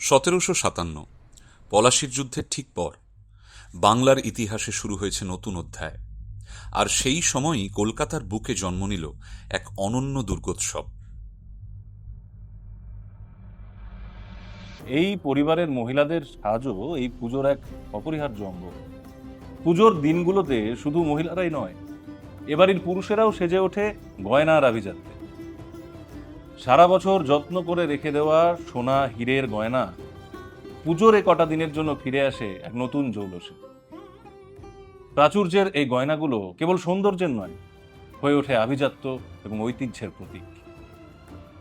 সতেরোশো সাতান্ন, পলাশির যুদ্ধের ঠিক পর, বাংলার ইতিহাসে শুরু হয়েছে নতুন অধ্যায়। আর সেই সময়ই কলকাতার বুকে জন্ম নিল এক অনন্য দুর্গোৎসব। এই পরিবারের মহিলাদের সাজও এই পুজোর এক অপরিহার্য অঙ্গ। পুজোর দিনগুলোতে শুধু মহিলারাই নয়, এবাড়ির পুরুষেরাও সেজে ওঠে গয়নার আভিজাত্যে। সারা বছর যত্ন করে রেখে দেওয়া সোনা হীরের গয়না পুজোর এ কটা দিনের জন্য ফিরে আসে এক নতুন জৌলসে। প্রাচুর্যের এই গয়নাগুলো কেবল সৌন্দর্যের নয়, হয়ে ওঠে আভিজাত্য এবং ঐতিহ্যের প্রতীক।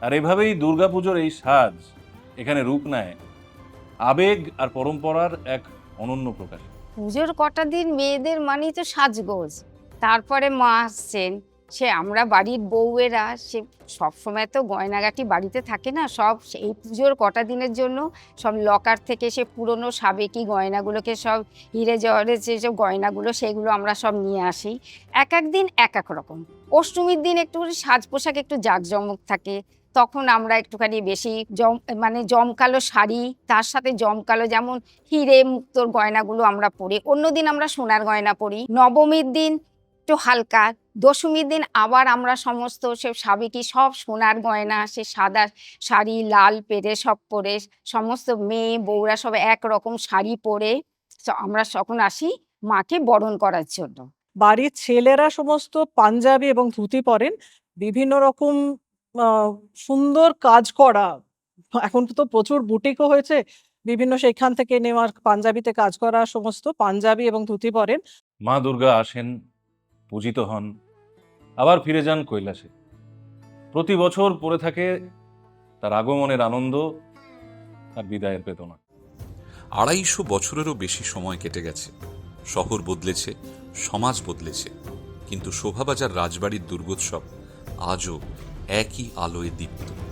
আর এভাবেই দুর্গাপুজোর এই সাজ এখানে রূপ নেয় আবেগ আর পরম্পরার এক অনন্য প্রকাশ। পুজোর কটা দিন মেয়েদের মানেই তো সাজগোজ। তারপরে মা আসছেন সে আমরা বাড়ির বউয়েরা, সে সবসময় তো গয়নাগাটি বাড়িতে থাকে না, সব এই পুজোর কটা দিনের জন্য সব লকার থেকে সে পুরনো সাবেকি গয়নাগুলোকে সব হিরে জহরের যেসব গয়নাগুলো সেগুলো আমরা সব নিয়ে আসি। এক এক দিন এক এক রকম। অষ্টমীর দিন একটু সাজ পোশাক একটু জাঁকজমক থাকে। তখন আমরা একটুখানি বেশি জম মানে জমকালো শাড়ি, তার সাথে জমকালো যেমন হিরে মুক্তোর গয়নাগুলো আমরা পরি। অন্যদিন আমরা সোনার গয়না পরি। নবমীর দিন একটু হালকা দশমীর দিন আবার আমরা সমস্ত সে সাবেকি সব সোনার গয়না সে সাদা শাড়ি লাল পেরে সব পরে সমস্ত মেয়ে বউরা সব একরকম শাড়ি পরে আমরা তখন আসি মাকে বরণ করার জন্য। বাড়ির ছেলেরা সমস্ত পাঞ্জাবি এবং ধুতি পরেন বিভিন্ন রকম সুন্দর কাজ করা। এখন তো প্রচুর বুটিকও হয়েছে বিভিন্ন সেখান থেকে নেওয়ার পাঞ্জাবিতে কাজ করা সমস্ত পাঞ্জাবি এবং ধুতি পরেন। মা দুর্গা আসেন পূজিত হন। আবার ফিরে যান কৈলাসে। প্রতি বছর পড়ে থাকে তার আগমনের আনন্দ আর বিদায়ের বেদনা। আড়াইশো বছরেরও বেশি সময় কেটে গেছে। শহর বদলেছে, সমাজ বদলেছে। কিন্তু শোভাবাজার রাজবাড়ির দুর্গোৎসব আজও একই আলোয় দীপ্ত।